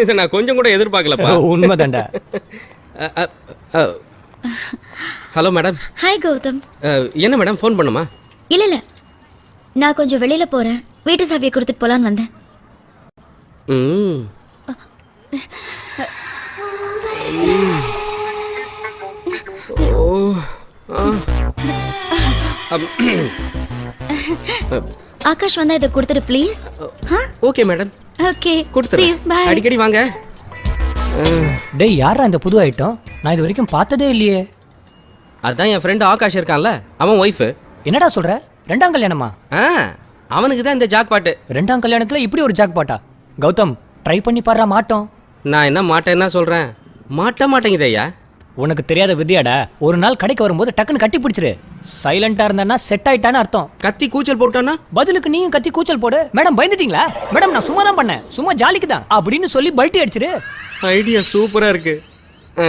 இதை நான் கொஞ்சம் கூட எதிர்பார்க்கலப்பா. அ. Hello madam. ஹாய் கௌதம். என்ன மேடம் ஃபோன் பண்ணுமா? இல்ல இல்ல. நான் கொஞ்சம் வெளியில போறேன். வீட்டு சாவியை கொடுத்துட்டு போலான்னு வந்தேன். ம். ஓ ஆகாஷ் வந்தா இதை கொடுத்துட்டு ப்ளீஸ் ஓகே மேடம். ஓகே கொடுத்துறேன். அடிக்கடி வாங்க. டேய் யாரா இந்த புது ஐட்டம் நான் இது வரைக்கும் பார்த்ததே இல்லையே. அதான் என் ஃப்ரெண்டு ஆகாஷ் இருக்கான்ல அவன் ஒய்ஃபு என்னடா சொல்ற? ரெண்டாம் கல்யாணமா? ஆ அவனுக்கு தான் இந்த ஜாக் பாட்டு ரெண்டாம் கல்யாணத்துல இப்படி ஒரு ஜாக் பாட்டா கௌதம் ட்ரை பண்ணி பாடுறா மாட்டோம். நான் என்ன மாட்டேன்னா சொல்கிறேன் மாட்ட மாட்டேங்குது ஐயா. உனக்கு தெரியாத வித்தியாடா ஒரு நாள் கடைக்கு வரும்போது டக்குன்னு கட்டி பிடிச்சிரு. சைலண்டா இருந்தானா செட் ஆயிட்டான்னு அர்த்தம். கத்தி கூச்சல் போட்டானா பதிலுக்கு நீயும் கத்தி கூச்சல் போடு. மேடம் பயந்துட்டீங்களா? மேடம் நான் சும்மா தான் பண்ணேன். சும்மா ஜாலிக்கு தான் அப்படின்னு சொல்லி பல்ட்டி அடிச்சிரு. ஐடியா சூப்பராக இருக்கு. ஆ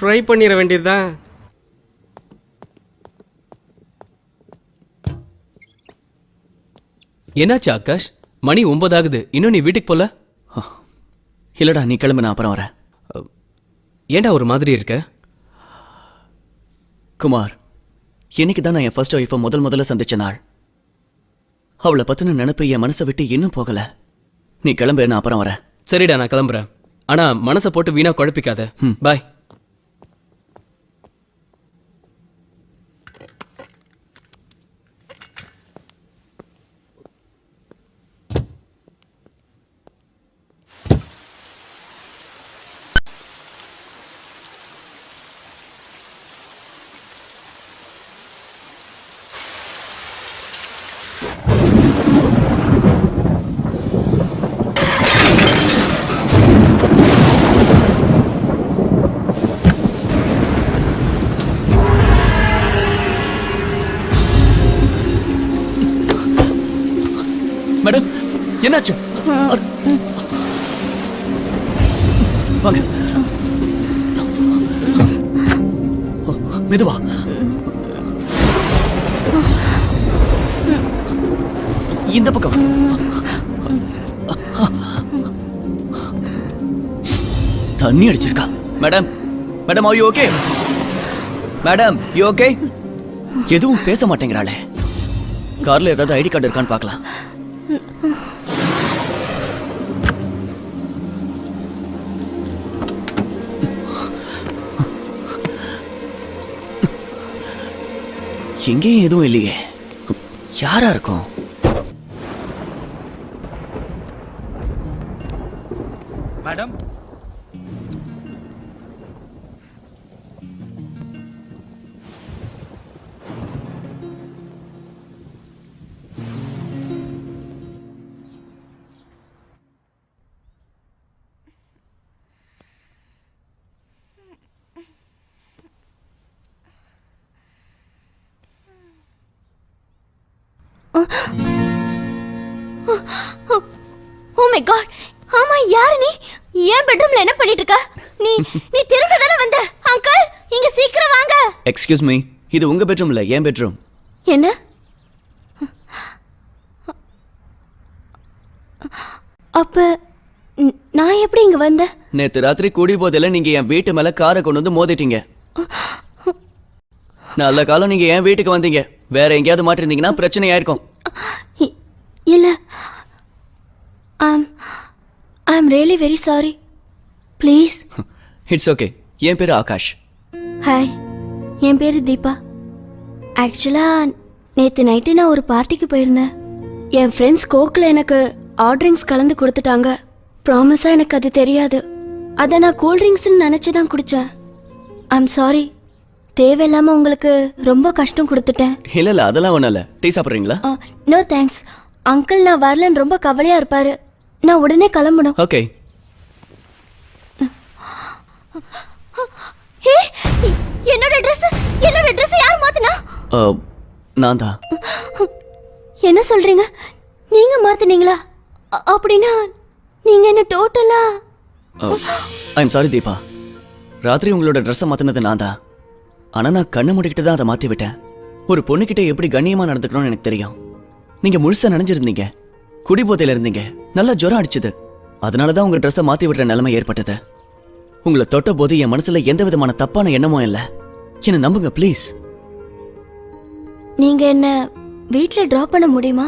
ட்ரை பண்ணிட வேண்டியதுதான் என்னாச்சு ஆகாஷ்? மணி ஒன்பதாகுது. இன்னும் நீ வீட்டுக்கு போல? இல்லடா நீ கிளம்பு நான் அப்புறம் வரேன். ஏன்டா ஒரு மாதிரி இருக்க? குமார் இன்னைக்கு தான் நான் என் ஃபர்ஸ்ட் ஒய்ஃபை முதல் முதல்ல சந்திச்ச நாள். அவளை பத்தின நினைப்பு என் மனசை விட்டு இன்னும் போகல. நீ கிளம்பு நான் அப்புறம் வரேன். சரிடா நான் கிளம்புறேன். ஆனா மனசை போட்டு வீணா குழப்பிக்காத. பாய் மேடம் என்னாச்சு? வாங்க. மெதுவா. இந்த பக்கம். தண்ணி அடிச்சிருக்கா. Madam madam are you okay madam you okay எதுவும் பேச மாட்டேங்கிறாளே. கார்ல ஏதாவது ஐடி கார்டு இருக்கான்னு பார்க்கலாம். எங்கேயும் எதுவும் இல்லையே. யாரா இருக்கும்? மேடம் ஓ மை காட் ஆமா யாரு நீ? ஏன் பெட்ரூம்ல என்ன பண்ணிட்டு இருக்க நீ நீ திருட தானே வந்த? அங்கிள் இங்க சீக்கிரம் வாங்க. எக்ஸ்கியூஸ் மீ இது உங்க பெட்ரூம் இல்ல என் பெட்ரூம் என்ன? அப்ப நான் எப்படி இங்க வந்தேன் நேத்து ராத்திரி கூடி போதில நீங்க என் வீட்டு மேல காரை கொண்டு வந்து மோதிட்டீங்க. நல்ல காலம் நீங்க என் வீட்டுக்கு வந்தீங்க. வேற எங்கேயாவது மாட்டிருந்தீங்கன்னா பிரச்சனையா இருக்கும் இ- இல்ல. I'm I'm really very sorry please it's okay என் பேரு ஆகாஷ். ஹாய் என் பேர் தீபா. ஆக்சுவலாக நேற்று நைட்டு நான் ஒரு பார்ட்டிக்கு போயிருந்தேன். என் ஃப்ரெண்ட்ஸ் கோக்கில் எனக்கு ஆர்ட்ரிங்க்ஸ் கலந்து கொடுத்துட்டாங்க. ப்ராமிஸாக எனக்கு அது தெரியாது. அதை நான் கூல்ட்ரிங்க்ஸ்னு நினச்சி தான் குடித்தேன் ஐம் சாரி தேவையில்லாமல் உங்களுக்கு ரொம்ப கஷ்டம் கொடுத்துட்டேன். இல்ல இல்ல அதெல்லாம் ஒண்ணும் இல்ல. டீ சாப்பிடுறீங்களா? நோ தேங்க்ஸ் அங்கிள் நான் வரலன்னு ரொம்ப கவலையாக இருப்பார். நான் உடனே கிளம்பணும். ஓகே என்னோட ட்ரெஸ் என்னோட ட்ரெஸ் யார் மாத்தினா? நான் தான் என்ன சொல்றீங்க? நீங்க மாத்துனீங்களா? அப்படின்னா நீங்க என்ன டோட்டலா ஐ எம் சாரி தீபா. ராத்திரி உங்களோட ட்ரெஸ்ஸை மாத்தினது நான் தான் ஆனா நான் கண்ணை மூடிக்கிட்டு தான் அதை மாத்தி விட்டேன் ஒரு பொண்ணுகிட்ட எப்படி கண்ணியமா நடந்துக்கணும்னு எனக்கு தெரியும். நீங்க முழுசா நினைஞ்சிருந்தீங்க. குடிபோதையில இருந்தீங்க நல்லா ஜுரம் அடிச்சுது. அதனால தான் உங்க ட்ரெஸ்ஸை மாத்தி விடுற நிலைமை ஏற்பட்டது. உங்களை தொட்ட போது என் மனசுல எந்த விதமான தப்பான எண்ணமும் இல்லை. என்ன நம்புங்க ப்ளீஸ் நீங்க என்ன வீட்டில் ட்ராப் பண்ண முடியுமா?